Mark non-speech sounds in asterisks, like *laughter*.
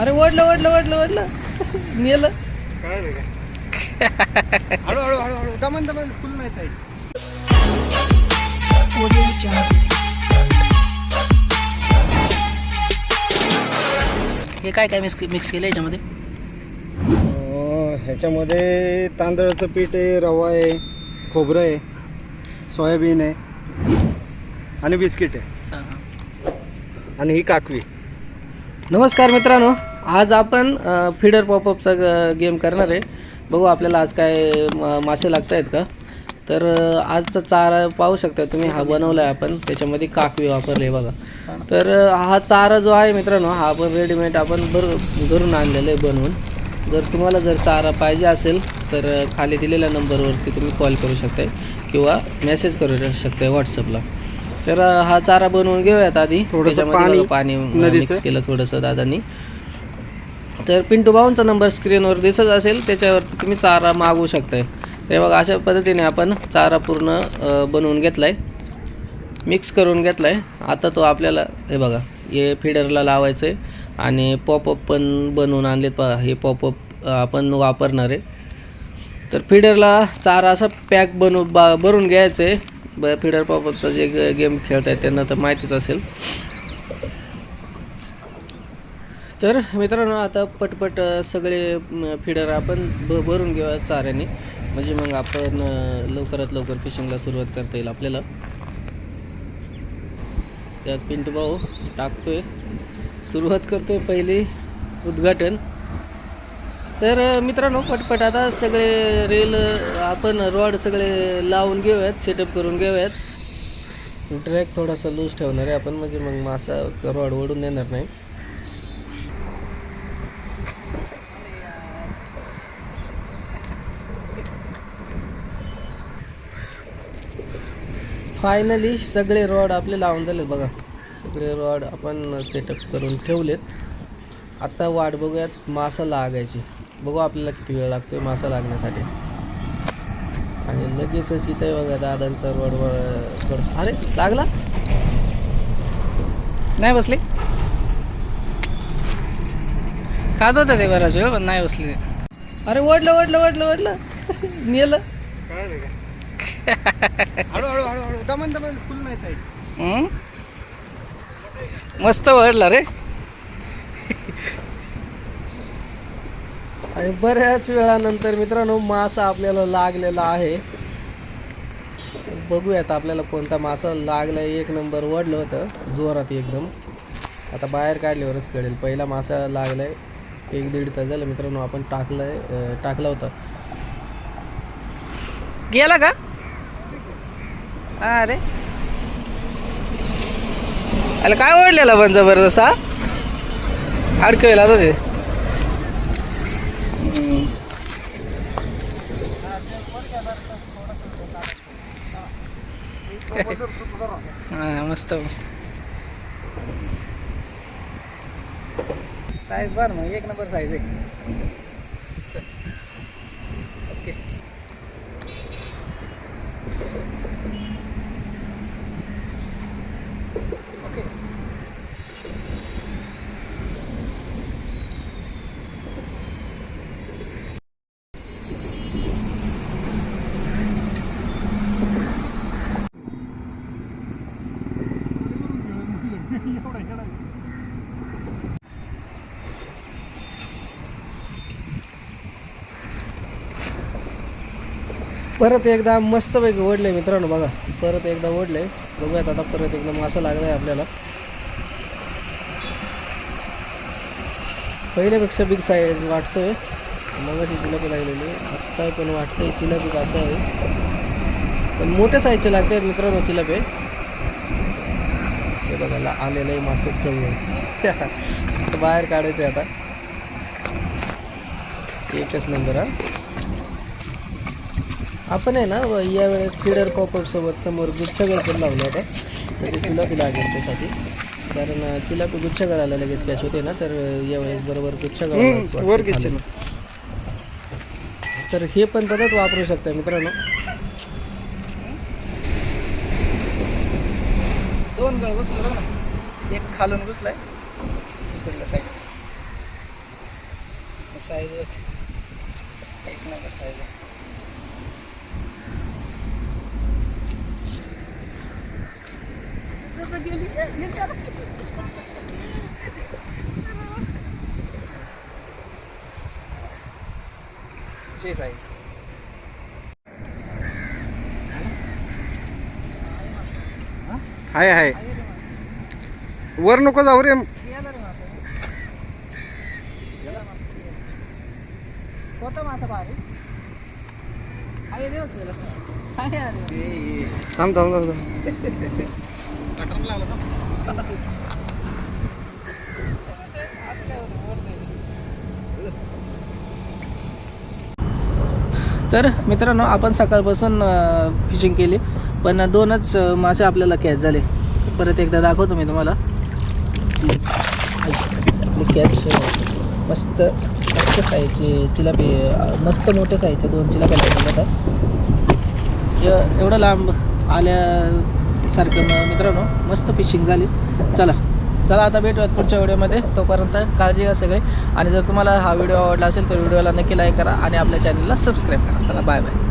अरे ओढलं ओढलं ओढलं ओढलं. नेलं. कळलं का? हळू हळू हळू हळू. दमन दमन फुल माहीत आहे हे काय काय मिक्स मिक्स केलं याच्यामध्ये? ह्याच्यामध्ये तांदळाचं पीठ आहे रवा आहे खोबरं आहे सोयाबीन आहे आणि बिस्किट आहे. आणि ही काकवी. नमस्कार मित्रांनो. आज आपण फीडर पॉपअपचा ग- गेम करणार आहे. बघू आपल्याला आज काय मासे लागत आहेत का? तर आजचा चारा पाहू शकता तुम्ही. हा बनवला आहे आपण. त्याच्यामध्ये काकवी वापरली आहे बघा. तर हा चारा जो आहे मित्रांनो हा आपण रेडीमेड आपण भर घरून आणलेला आहे बनवून. जर तुम्हाला जर चारा पाहिजे असेल तर खाली दिलेल्या नंबरवरती तुम्ही कॉल करू शकताय किंवा मेसेज करू शकताय व्हॉट्सअपला तर हा चारा बनवून घेऊयात आधी. थोडंसं पाणी. मिक्स केलं थोडंसं दादांनी. तर पिंटू भाऊंचा नंबर स्क्रीनवर दिसत असेल त्याच्यावरती तुम्ही चारा मागवू शकताय. हे बघा अशा पद्धतीने आपण चारा पूर्ण बनवून घेतला आहे मिक्स करून घेतला आहे आता तो आपल्याला हे बघा हे फिडरला लावायचं आहे आणि पॉपअप पण बनवून आणलेत बघा हे पॉपअप आपण वापरणार आहे. तर फिडरला चारा असा पॅक बनवू बा भरून घ्यायचं आहे ब फिडर पॉपअपचा जे गेम खेळत आहेत त्यांना तर माहितीच असेल. तर मित्रांनो आता पटपट सगळे फिडर आपण भ भरून घेऊया चाऱ्याने. म्हणजे मग आपण लवकरात लवकर फिशिंगला सुरुवात करता येईल आपल्याला. त्यात पिंटू भाऊ टाकतोय. सुरुवात करतोय पहिली उद्घाटन. तर मित्रांनो पटपट आता सगळे रेल आपण रॉड सगळे लावून घेऊयात सेटअप करून घेऊयात. ट्रॅक थोडासा लूज ठेवणार आहे आपण म्हणजे मग मासा रॉड ओढून येणार नाही. फायनली सगळे रॉड आपले लावून झालेत बघा. सगळे रॉड आपण सेटअप करून ठेवलेत. आता वाट बघूयात मासा लागायची. बघू आपल्याला किती वेळ लागतोय मासा लागण्यासाठी. आणि लगेचच इथं बघा दादांचा रॉड थोडस अरे लागला? नाही बसले? खात होतं ते बराच वेळ पण नाही बसले. अरे ओढलं ओढलं ओढलं ओढलं. *laughs* नेलं. हं? मस्त वळला रे. आणि बऱ्याच वेळानंतर मित्रांनो मासा आपल्याला लागलेला आहे. बघूयात आपल्याला कोणता मासा लागला एक नंबर वडलं होतं जोरात एकदम. आता बाहेर काढल्यावरच कळेल. पहिला मासा लागलाय. एक दीड तास झालं मित्रांनो आपण टाकलाय अं, टाकला होता. गेला का? अरे. अरे काय ओढलेला पण जबरदस्त हा? अडकवेला आता ते. *laughs* हा मस्त मस्त. साईज बार मग एक नंबर साईज आहे. परत एकदा मस्तपैकी ओढले मित्रांनो बघा. परत एकदा ओढले. बघूयात आता परत एकदा मासा लागला आहे आपल्याला. पहिल्यापेक्षा बिग साईज वाटतोय. मगाशी चिलापी लागलेली. आत्ता पण वाटतंय चिलापीच असं आहे. पण मोठ्या साईजचे लागते आहेत मित्रांनो चिलापे ते बघायला आलेलं आहे मासे चव. *laughs* बाहेर काढायचं आहे आता. एकच नंबर हा. आपण आहे ना व- यावेळेस फिडर पॉपअप सोबत समोर गुच्छगळ पण लावलं होतं. म्हणजे चिलापी लागेल त्यासाठी. कारण चिलापी गुच्छगळाला लगेच कॅश होते ना तर यावेळेस बरोबर गुच्छगळ तर हे पण पद्धत वापरू शकता मित्रांनो. दोन गळ घुसले ना. एक खालून घुसलाय. इकडल्या साईड साईज एक नंबर साईज चे साईज हाय हाय. वर नको जाऊ रे. कोणता मासा भारी आहे रे होत थांब. तर मित्रांनो आपण सकाळपासून फिशिंग केली. पण दोनच मासे आपल्याला कॅच झाले. परत एकदा दाखवतो मी तुम्हाला. आपली कॅच मस्त मस्त सायचे चिलापी मस्त मोठे सायचे दोन चिलाप्या लागले होतात एवढं लांब आल्या सारखं मित्रांनो मस्त फिशिंग झाली. चला चला आता भेटूयात पुढच्या व्हिडिओमध्ये. तोपर्यंत काळजी घ्या सगळे. आणि जर तुम्हाला हा व्हिडिओ आवडला असेल तर व्हिडिओला नक्की लाईक करा आणि आपल्या चॅनलला सबस्क्राईब करा. चला बाय बाय